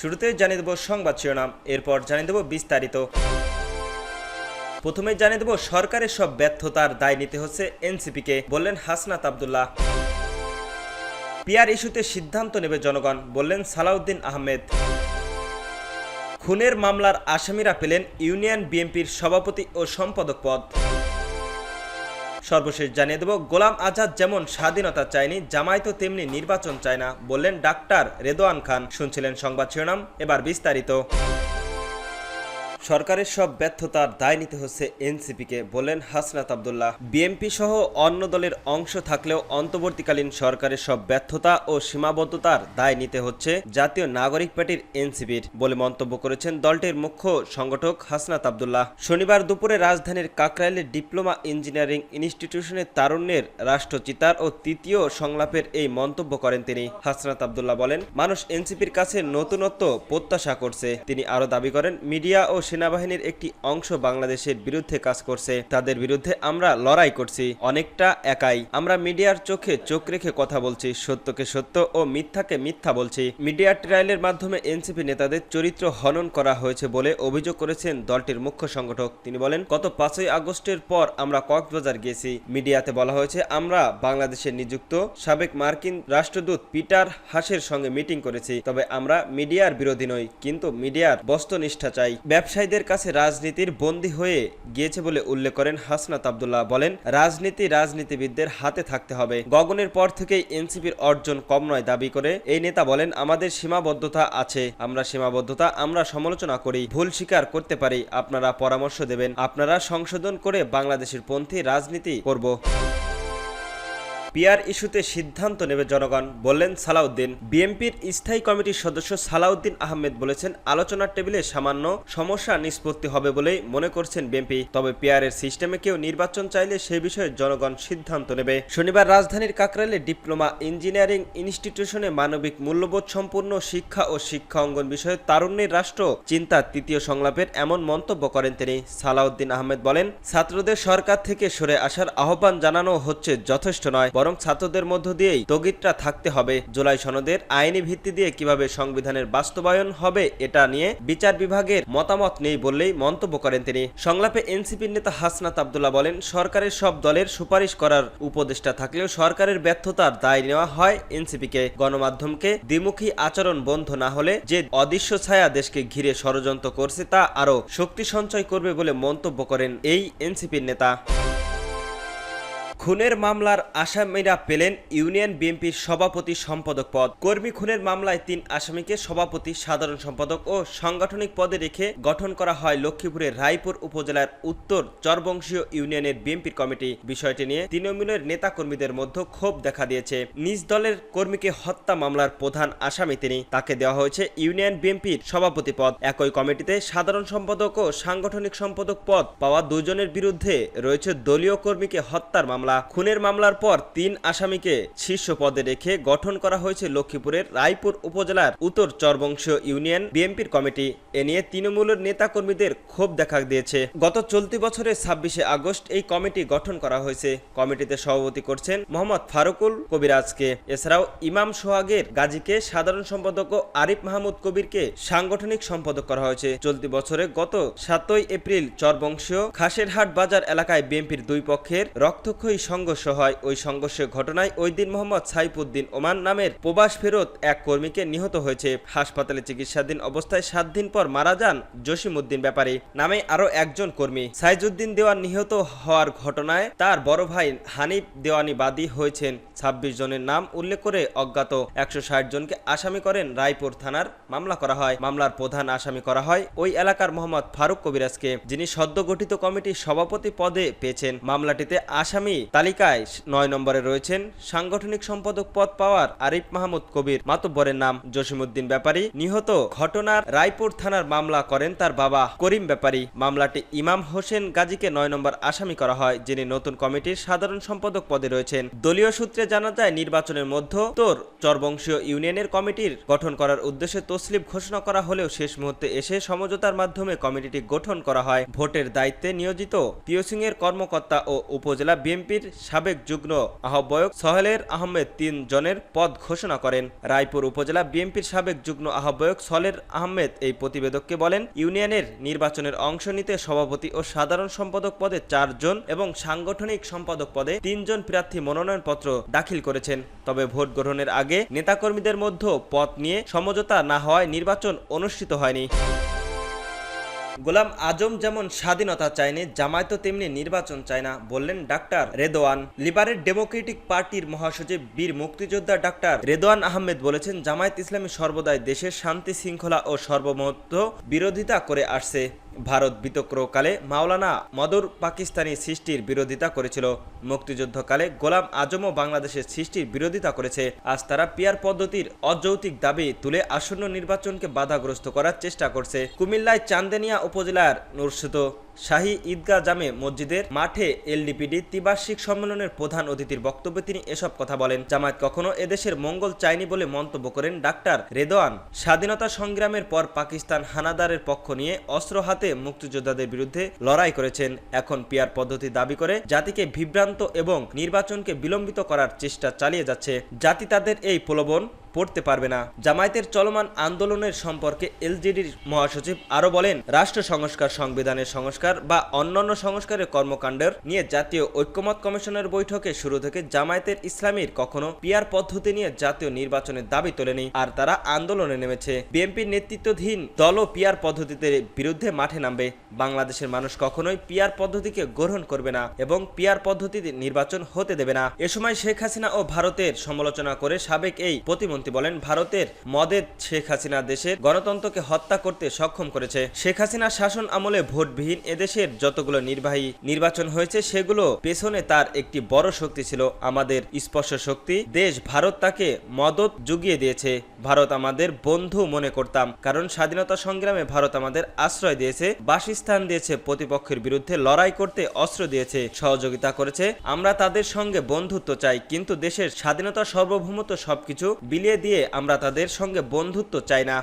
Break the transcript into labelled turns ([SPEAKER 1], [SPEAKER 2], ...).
[SPEAKER 1] শুরুতে জানিয়ে দেব সংবাদ শিরোনাম, এরপর জানিয়ে দেব বিস্তারিত। প্রথমে জানিয়ে দেব সরকারের সব ব্যর্থতার দায় নিতে হচ্ছে এনসিপিকে, বললেন হাসনাত আবদুল্লাহ। পিয়ার ইস্যুতে সিদ্ধান্ত নেবে জনগণ, বললেন সালাউদ্দিন আহমেদ। খুনের মামলার আসামিরা পেলেন ইউনিয়ন বিএনপির সভাপতি ও সম্পাদক পদ। সর্বশেষ জানিয়ে দেব, গোলাম আজাদ যেমন স্বাধীনতা চায়নি জামায়াতও তেমনি নির্বাচন চায় না বললেন ডাক্তার রেদোয়ান খান। শুনছিলেন সংবাদ শিরোনাম, এবার বিস্তারিত। সরকারের সব ব্যর্থতার দায় নিতে হচ্ছে এনসিপিকে, বলেন হাসনাত আবদুল্লাহ। বিএনপি সহ অন্য দলের অংশ থাকলেও অন্তর্বর্তীকালীন সরকারের সব ব্যর্থতা ও সীমাবদ্ধতার দায় নিতে হচ্ছে জাতীয় নাগরিক পার্টির এনসিপির, বলে মন্তব্য করেছেন দলটির মুখ্য সংগঠক হাসনাত আবদুল্লাহ। শনিবার দুপুরে রাজধানীর কাকরাইলের ডিপ্লোমা ইঞ্জিনিয়ারিং ইনস্টিটিউশনের তারুণ্যের রাষ্ট্রচিতার ও তৃতীয় সংলাপের এই মন্তব্য করেন তিনি। হাসনাত আবদুল্লাহ বলেন, মানুষ এনসিপির কাছে নতুনত্ব প্রত্যাশা করছে। তিনি আরও দাবি করেন, মিডিয়া ও সেনাবাহিনীর একটি অংশ বাংলাদেশের বিরুদ্ধে কাজ করছে। তাদের বিরুদ্ধে আমরা লড়াই করছি। অনেকটা একাই। আমরা মিডিয়ার চোখে চোখ রেখে কথা বলছি, সত্যকে সত্য ও মিথ্যাকে মিথ্যা বলছি। মিডিয়া ট্রায়ালের মাধ্যমে এনসিপি নেতাদের চরিত্র হনন করা হয়েছে বলে অভিযোগ করেছেন দলটির মুখ্য সংগঠক। তিনি বলেন, গত পাঁচই আগস্টের পর আমরা কক্সবাজার গিয়েছি মিডিয়াতে বলা হয়েছে, আমরা বাংলাদেশে নিযুক্ত সাবেক মার্কিন রাষ্ট্রদূত পিটার হাসের সঙ্গে মিটিং করেছি। তবে আমরা মিডিয়ার বিরোধী নই, কিন্তু মিডিয়ার বস্তনিষ্ঠা চাই। ব্যবসায়ীদের কাছে রাজনীতির বন্দী হয়ে গিয়েছে বলে উল্লেখ করেন হাসনাত আবদুল্লাহ। বলেন, রাজনীতি রাজনীতিবিদদের হাতে থাকতে হবে। গগনের পর থেকেই এনসিপির অর্জন কম নয় দাবি করে এই নেতা বলেন, আমাদের সীমাবদ্ধতা আছে। আমরা সীমাবদ্ধতা, আমরা সমালোচনা করি। ভুল স্বীকার করতে পারি। আপনারা পরামর্শ দেবেন। আপনারা সংশোধন করে বাংলাদেশের পন্থী রাজনীতি করব। পিয়ার ইস্যুতে সিদ্ধান্ত নেবে জনগণ, বললেন সালাউদ্দিন। বিএনপির স্থায়ী কমিটির সদস্য সালাউদ্দিন আহমেদ বলেছেন, আলোচনার টেবিলে সামান্য সমস্যা নিষ্পত্তি হবে বলেই মনে করছেন বিএনপি। তবে পিয়ারের সিস্টেমে কেউ নির্বাচন চাইলে সে বিষয়ে জনগণ সিদ্ধান্ত নেবে। শনিবার রাজধানীর কাকরাইলে ডিপ্লোমা ইঞ্জিনিয়ারিং ইনস্টিটিউশনে মানবিক মূল্যবোধ সম্পূর্ণ শিক্ষা ও শিক্ষা অঙ্গন বিষয়ে তারুণ্যের রাষ্ট্র চিন্তার তৃতীয় সংলাপের এমন মন্তব্য করেন তিনি। সালাউদ্দিন আহমেদ বলেন, ছাত্রদের সরকার থেকে সরে আসার আহ্বান জানানো হচ্ছে যথেষ্ট নয়, বরং ছাত্রদের মধ্য দিয়েই তগিদটা থাকতে হবে। জুলাই সনদের আইনি ভিত্তি দিয়ে কীভাবে সংবিধানের বাস্তবায়ন হবে, এটা নিয়ে বিচার বিভাগের মতামত নেই বললেই মন্তব্য করেন তিনি। সংলাপে এনসিপির নেতা হাসনাত আবদুল্লাহ বলেন, সরকারের সব দলের সুপারিশ করার উপদেষ্টা থাকলেও সরকারের ব্যর্থতার দায় নেওয়া হয় এনসিপিকে। গণমাধ্যমকে দ্বিমুখী আচরণ বন্ধ না হলে যে অদৃশ্য ছায়া দেশকে ঘিরে ষড়যন্ত্র করছে তা আরও শক্তি সঞ্চয় করবে বলে মন্তব্য করেন এই এনসিপির নেতা। খুনের মামলার আসামিরা পেলেন ইউনিয়ন বিএনপির সভাপতি সম্পাদক পদ। কর্মী খুনের মামলায় তিন আসামিকে সভাপতি, সাধারণ সম্পাদক ও সাংগঠনিক পদে রেখে গঠন করা হয় লক্ষ্মীপুরের রায়পুর উপজেলার উত্তর চরবংশীয় ইউনিয়নের বিএনপির কমিটি। বিষয়টি নিয়ে তৃণমূলের নেতা কর্মীদের মধ্যে ক্ষোভ দেখা দিয়েছে। নিজ দলের কর্মীকে হত্যা মামলার প্রধান আসামি তিনি। তাকে দেওয়া হয়েছে ইউনিয়ন বিএনপির সভাপতি পদ। একই কমিটিতে সাধারণ সম্পাদক ও সাংগঠনিক সম্পাদক পদ পাওয়া দুজনের বিরুদ্ধে রয়েছে দলীয় কর্মীকে হত্যার মামলা। খুনের মামলার পর তিন আসামিকে শীর্ষ পদে রেখে গঠন করা হয়েছে লক্ষ্মীপুরের রায়পুর উপজেলার উত্তর চরবংশীয় ইউনিয়ন বিএনপির কমিটি। এ নিয়ে তৃণমূলের নেতাকর্মীদের ক্ষোভ দেখা দিয়েছে। গত চলতি বছরের ছাব্বিশে আগস্ট এই কমিটি গঠন করা হয়েছে। কমিটিতে সভাপতি করছেন মোহাম্মদ ফারুকুল কবিরাজকে। এছাড়াও ইমাম সোহাগের গাজীকে সাধারণ সম্পাদক ও আরিফ মাহমুদ কবিরকে সাংগঠনিক সম্পাদক করা হয়েছে। চলতি বছরে গত সাতই এপ্রিল চরবংশীয় খাসেরহাট বাজার এলাকায় বিএনপির দুই পক্ষের রক্তক্ষয়ী সংঘর্ষ হয়। ওই সংঘর্ষের ঘটনায় ওই দিন মোহাম্মদ সাইফুদ্দিন ওমান নামের প্রবাস ফেরত এক কর্মীকে নিহত হয়েছে। হাসপাতালে চিকিৎসাধীন অবস্থায় সাত দিন পর মারা যান জসিমউদ্দিন ব্যাপারী নামে আরও একজন কর্মী। সাইজুদ্দিন দেওয়ান নিহত হওয়ার ঘটনায় তার বড় ভাই হানিফ দেওয়ানি বাদী হয়েছেন। ছাব্বিশ জনের নাম উল্লেখ করে অজ্ঞাত। একশো ষাট জনকে আসামি করেন রায়পুর থানার মামলা করা হয়। মামলার প্রধান আসামি করা হয় ওই এলাকার মোহাম্মদ ফারুক কবিরাজকে, যিনি সদ্য গঠিত কমিটির সভাপতি পদে পেয়েছেন। মামলাটিতে আসামি তালিকায় নয় নম্বরে রয়েছেন সাংগঠনিক সম্পাদক পদ পাওয়ার আরিফ মাহমুদ কবির। মাতব্বরের নাম জসিমউদ্দিন ব্যাপারী। নিহত ঘটনার রায়পুর থানার মামলা করেন তার বাবা করিম ব্যাপারী। মামলাটি ইমাম হোসেন গাজীকে নয় নম্বর আসামি করা হয়, যিনি নতুন কমিটির সাধারণ সম্পাদক পদে রয়েছেন। দলীয় সূত্রে জানা যায়, নির্বাচনের মধ্যে তোর চরবংশীয় ইউনিয়নের কমিটির গঠন করার উদ্দেশ্যে তসলিপ ঘোষণা করা হলেও শেষ মুহূর্তে এসে সমঝোতার মাধ্যমে কমিটিটি গঠন করা হয়। ভোটের দায়িত্বে নিয়োজিত পিওসিং এর কর্মকর্তা ও উপজেলা বিএনপি বিএনপির সাবেক যুগ্ম আহ্বায়ক সহেলের আহমেদ তিন জনের পদ ঘোষণা করেন। রায়পুর উপজেলা বিএনপির সাবেক যুগ্ম আহ্বায়ক সলের আহমেদ এই প্রতিবেদককে বলেন, ইউনিয়নের নির্বাচনের অংশ নিতে সভাপতি ও সাধারণ সম্পাদক পদে চারজন এবং সাংগঠনিক সম্পাদক পদে তিনজন প্রার্থী মনোনয়নপত্র দাখিল করেছেন। তবে ভোট গ্রহণের আগে নেতাকর্মীদের মধ্যে পদ নিয়ে সমঝোতা না হওয়ায় নির্বাচন অনুষ্ঠিত হয়নি। গোলাম আজম যেমন স্বাধীনতা চায়নি জামায়াতও তেমনি নির্বাচন চায় না, বললেন ডাক্তার রেদোয়ান লিবারেল ডেমোক্রেটিক পার্টির মহাসচিব বীর মুক্তিযোদ্ধা ডাক্তার রেদোয়ান আহমেদ বলেছেন, জামায়াত ইসলামী সর্বদাই দেশের শান্তি, শৃঙ্খলা ও সর্বমত বিরোধিতা করে আসছে। ভারত বিতক্রকালে মাওলানা মদর পাকিস্তানি সৃষ্টির বিরোধিতা করেছিল। মুক্তিযুদ্ধকালে গোলাম আজমও বাংলাদেশের সৃষ্টির বিরোধিতা করেছে। আজ তারা পিয়ার পদ্ধতির অযৌক্তিক দাবি তুলে আসন্ন নির্বাচনকে বাধাগ্রস্ত করার চেষ্টা করছে। কুমিল্লায় চান্দেনিয়া উপজেলার নুরসুত শাহী ঈদগাহ জামে মসজিদের মাঠে এলডিপিডি ত্রিবার্ষিক সম্মেলনের প্রধান অতিথির বক্তব্যে তিনি এসব কথা বলেন। জামায়াত কখনো এদেশের মঙ্গল চায়নি বলে মন্তব্য করেন ডাক্তার রেদোয়ান। স্বাধীনতা সংগ্রামের পর পাকিস্তান হানাদারের পক্ষ নিয়ে অস্ত্র হাতে মুক্তিযোদ্ধাদের বিরুদ্ধে লড়াই করেছেন এখন পিয়ার পদ্ধতি দাবি করে জাতিকে বিভ্রান্ত এবং নির্বাচনকে বিলম্বিত করার চেষ্টা চালিয়ে যাচ্ছে জাতি তাদের এই প্রলোভন পড়তে পারবে না। জামায়াতের চলমান আন্দোলনের সম্পর্কে এলজেডির মহাসচিব আরও বলেন, রাষ্ট্র সংস্কার সংবিধানের সংস্কার বা অন্যান্য সংস্কারের কর্মকাণ্ডের নিয়ে জাতীয় ঐক্যমত কমিশনের বৈঠকে শুরু থেকে জামায়াতের ইসলামীর কখনো পিয়ার পদ্ধতি নিয়ে জাতীয় নির্বাচনের দাবি তোলেনি আর তারা আন্দোলনে নেমেছে। বিএনপির নেতৃত্বাধীন দলও পিয়ার পদ্ধতিতে বিরুদ্ধে মাঠে নামবে। বাংলাদেশের মানুষ কখনোই পিয়ার পদ্ধতিকে গ্রহণ করবে না এবং পিয়ার পদ্ধতিতে নির্বাচন হতে দেবে না। এ সময় শেখ হাসিনা ও ভারতের সমালোচনা করে সাবেক এই প্রতিমন্ত্রী বলেন, ভারতের মদের শেখ হাসিনা দেশের গণতন্ত্রকে হত্যা করতে সক্ষম করেছে। শেখ হাসিনা শাসন আমলে ভোটবিহীন এদেশের যতগুলো নির্বাহী নির্বাচন হয়েছে, সেগুলো পেছনে তার একটি বড় শক্তি ছিল। আমাদের স্পর্শ শক্তি, দেশ, ভারত তাকে মদত জুগিয়ে দিয়েছে। ভারত আমাদের বন্ধু মনে করতাম, কারণ স্বাধীনতা সংগ্রামে ভারত আমাদের আশ্রয় দিয়েছে, বাসস্থান দিয়েছে, প্রতিপক্ষের বিরুদ্ধে লড়াই করতে অস্ত্র দিয়েছে, সহযোগিতা করেছে। আমরা তাদের সঙ্গে বন্ধুত্ব চাই, কিন্তু দেশের স্বাধীনতা সার্বভৌমত্ব সবকিছু বিলিয়ে দিয়ে আমরা তাদের সঙ্গে বন্ধুত্ব চাই না।